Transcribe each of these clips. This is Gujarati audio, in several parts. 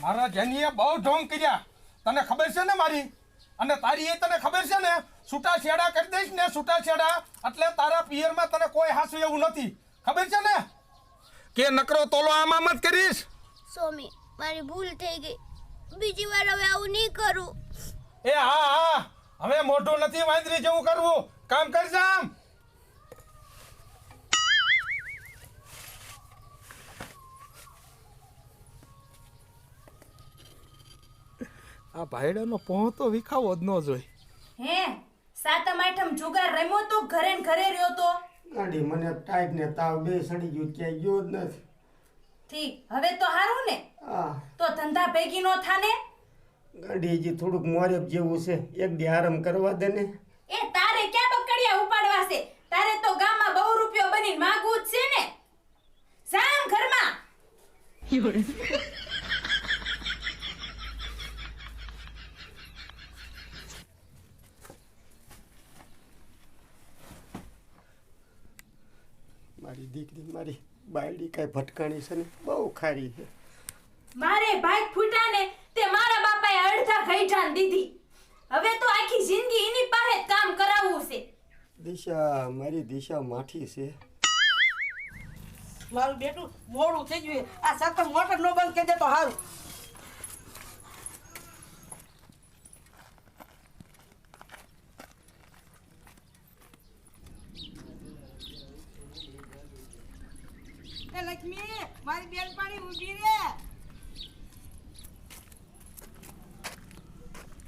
મારા જેનીએ બહુ ઢોંગ કર્યા. તને ખબર છે ને મારી? અને તારી એ તને ખબર છે ને? છૂટા છેડા કરી દઈશ ને છૂટા છેડા એટલે તારા પિયરમાં તને કોઈ હાસું એવું નથી. ખબર છે ને? કે નકરો તોલો આમાં મત કરીશ? સ્વામી મારી ભૂલ થઈ ગઈ. બીજી વાર હવે આવું નહીં કરું. એ હા હા. હવે મોઢું નથી વાંદરી જેવું કરવું. કામ કરજે આમ. આ ભાઈડાનો પોહ તો વિખાવો જ ન જોઈ. હે સાતમ આઠમ જુગાર રમ્યો તો ઘરે ને ઘરે રહ્યો તો? ગાડી મને ટાઈટ ને તાવ બે સડી ગયું ક્યાંય ગયો જ નથી. ઠીક હવે તો હારું ને? તો ધંધા ભેગી નો થાને? ગાડી હજી થોડુંક મોરેબ જેવું છે. એક દી આરામ કરવા દે ને. એ તારે ક્યાં બકડિયા ઉપાડવા છે? તારે તો ગામમાં બહુ રૂપિયો બની માગવું જ છે ને? સામ ઘરમાં. મારી દીકરી મારી બાયડી કાંઈ ભટકાણી છે ને બહુ ખારી છે. મારે ભાઈ ફૂટા ને તે મારા બાપાએ અડધા ગઈઠાન દીધી. હવે તો આખી જિંદગી એની પાસે જ કામ કરાવવું છે. દિશા મારી દિશા માઠી છે. મારું બેટું મોડું થઈ ગયું આ સતત મોટર નો બંધ કરી દે તો સારું લક્ષ્મી મારી બેનપાણી ઊભી રે.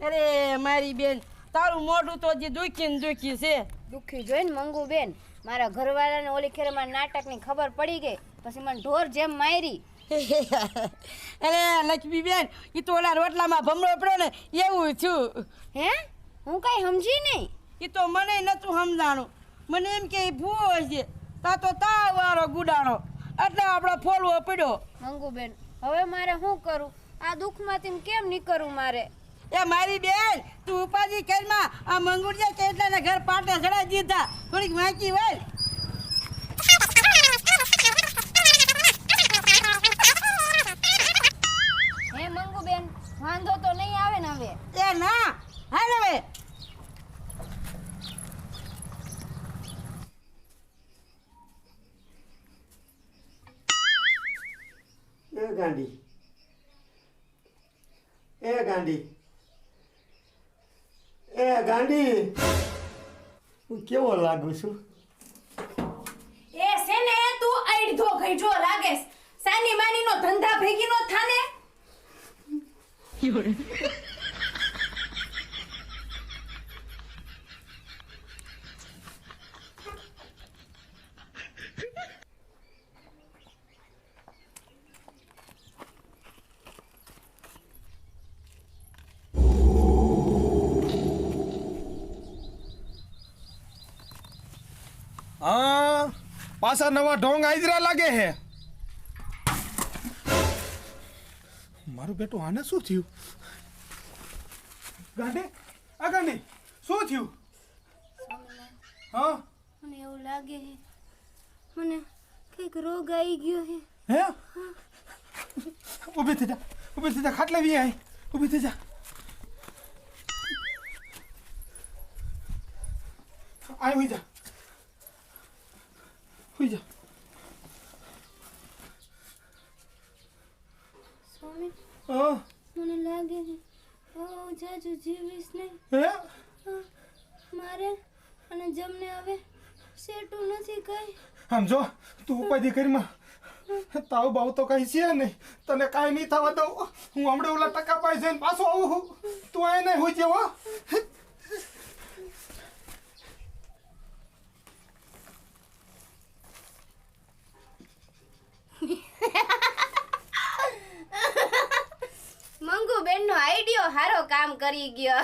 અરે મારી બેન તારું મોઢું તો જે દુખી ને દુખી છે. દુઃખી જોઈને મંગુ બેન મારા ઘરવાળાને ઓલી ખેરમાં નાટકની ખબર પડી ગઈ પછી મને ઢોર જેમ મારી. અરે લક્ષ્મી બેન એ તો ઓલા રોટલામાં ભમરો પડ્યો ને એવું થયું. હે? હું કઈ સમજી નહીં. એ તો મને નતું સમજાણું. મને એમ કે ભૂવો છે તા તો તા વારો ગુડાણો. એટલે આપણો ફોલવો પડ્યો. મંગુબેન હવે મારે શું કરું? આ દુઃખમાંથી કેમ નીકળું મારે? એ મારી બેન તું ઉપાધિ કરીમાં આ મંગુડિયા કેટલાને ઘર પાટે ચડાવી દીધા. થોડીક વાંચી હોય. ગાંડી એ ગાંડી એ ગાંડી હું કેવો લાગુ છું? એ છે ને તું અડધો ગઈજો લાગેસ સાની માની નો ધંધા ભેગી નો થાને હા પાછા નવા ઢોંગ આઈજરા લાગે હે. મારું બેટું આને શું થયું? ગાંડી આ ગાંડી શું થયું? હા? મને એવું લાગે હે. મને કંઈક રોગ આવી ગયો હે. હે? ઊભી થઈ જા ઊભી થઈ જા ખાટલે વી આય. ઊભી થઈ જા. આય હોઈ જા. હોઈ જા. સ્વામી હા. મને લાગે છે હું જાજુ જીવીશ નહીં. હે? મારે અને જમને હવે સેટું નથી કઈ. સમજો તું ઉપાધિ કરીમાં. તાવ બાવ તો કઈ છે નહીં. તને કાંઈ નહીં થવા દઉં. હું હમણાં ઓલા ટકા પાઈ જઈને પાછો આવું. તું આય નહીં હોય જેવો હારો કામ કરી ગયો.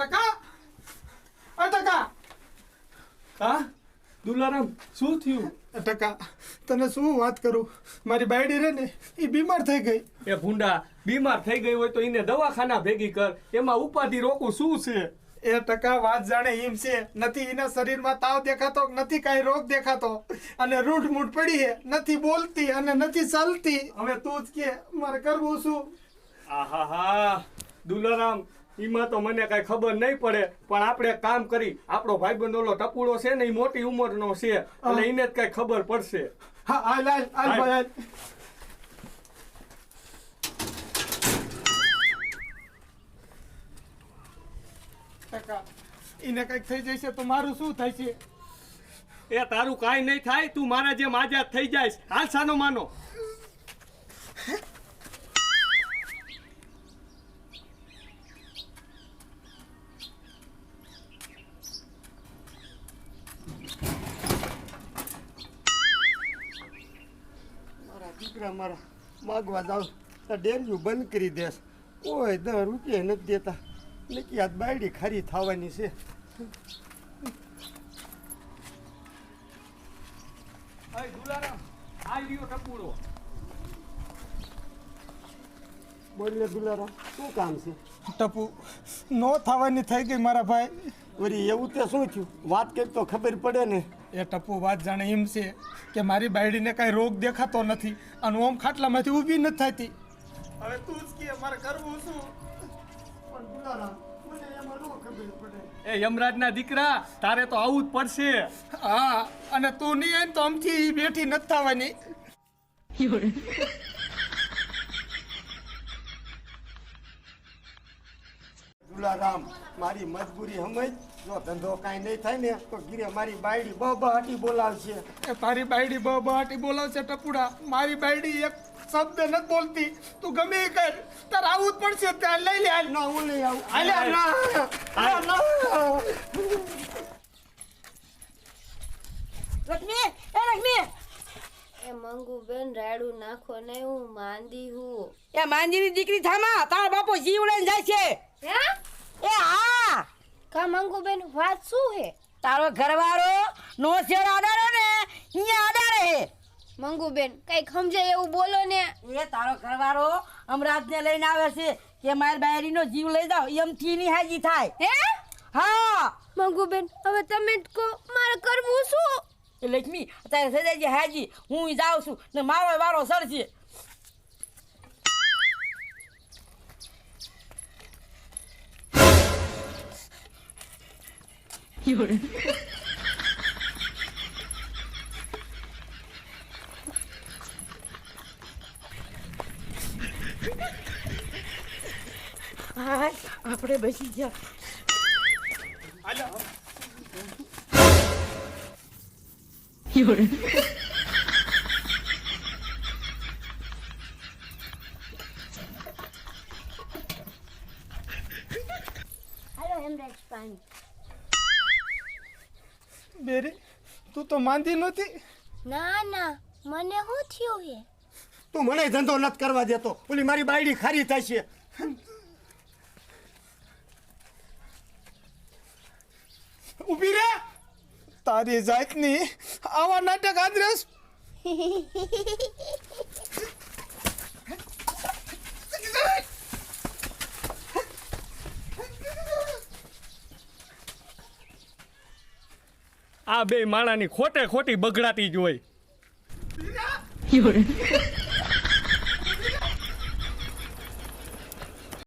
ટકા? અટકા હા? દુલારામ શું થયું? ટકા તને શું વાત કરું? મારી બાયડી રે ને એ બીમાર થઈ ગઈ. એ ભૂંડા બીમાર થઈ ગઈ હોય તો એને દવાખાના ભેગી કર. એમાં ઉપાધિ રોકું શું છે? એ ટકા વાત જાણે હિમ છે. નથી એના શરીરમાં તાવ દેખાતો નથી કાંઈ રોગ દેખાતો. અને રૂઢ મૂઢ પડી છે નથી બોલતી અને નથી ચાલતી. હવે તું જ કે મારે કરવું શું? આહાહા દુલારામ એમાં તો મને કઈ ખબર નહીં પડે પણ આપણે કામ કરી આપણો ભાઈબંધ ઓલો ટપુડો છે ને એ મોટી ઉંમરનો છે. એટલે એને જ કઈ ખબર પડશે. હા હા લાલ હાલ. ટકા. એને કંઈક થઈ જશે તો મારું શું થાય છે એ તારું કાંઈ નહીં થાય તું મારા જેમ આઝાદ થઈ જાય હાલ સાનો માનો. મારા દીકરા મારા માગવા જાવ તો ડેરીયું બંધ કરી દેશ. કોઈ દર રૂપિયા નથી દેતા. નક્કી યાદ બાયડી ખરી થવાની છે. બોલે દુલારા શું કામ છે? ટપુ નો થવાની થઈ ગઈ મારા ભાઈ. વળી એવું તે શું થયું? વાત કરી તો ખબર પડે ને. એ ટપુ વાત જાણે એમ છે કે મારી બાયડીને કાંઈ રોગ દેખાતો નથી અને ઓમ ખાટલામાંથી ઊભી નથી થતી. હવે તું જ કે મારે કરવું શું? એ યમરાજના દીકરા તારે તો આવું જ પડશે. હા અને તું નહીં આવીને તો આમથી બેઠી નથી થવાની. દુલારામ મારી મજબૂરી સમજ? જો ધંધો કાંઈ નહીં થાય ને તો ગીરે મારી બાયડી બહુ બહાટી બોલાવશે. એ તારી બાયડી બહાટી બોલાવશે ટપુડા. મારી બાયડી એક શબ્દ ન બોલતી. તું ગમે એ કર. તાર આવું જ પડશે ત્યાં લઈ લે ના હું લઈ આવું. હાલે, ના, ના. એ મંગુ બેન રાડું નાખો ને હું માંદી હું. એ માંદીની દીકરી થામા તારા બાપો જીવ લઈને જાય છે. હે? એ હા કા મંગુ બેન વાત શું હે? તારો ઘરવાળો નો શેર આધારો ને અહીંયા આધારે હે. મંગુ બેન કંઈક સમજે એવું બોલો ને. એ તારો ઘરવાળો અમરાજને લઈને આવે છે કે મારી બાયરીનો જીવ લઈ જાઓ એમથી ની હાજી થાય. હે? હા. મંગુબેન હવે તમે જ કહો મારે કરવું શું? એ લક્ષ્મી અત્યારે સજાજી હાજી હું જાઉં છું ને મારો વારો સરશે હા આપણે બેસી ગયા. હાલો. હાલો હેમરાજ બેરી તું તો માંદી નહોતી? ના ના મને શું થયું હે? તું મને ધંધો નથી કરવા દેતો. ઓલી મારી બાયડી ખારી થશે ઊભી રે તારી જાતની આવા નાટક આદરેસ આ બે માણાની ખોટે ખોટી બગડાતી જ હોય.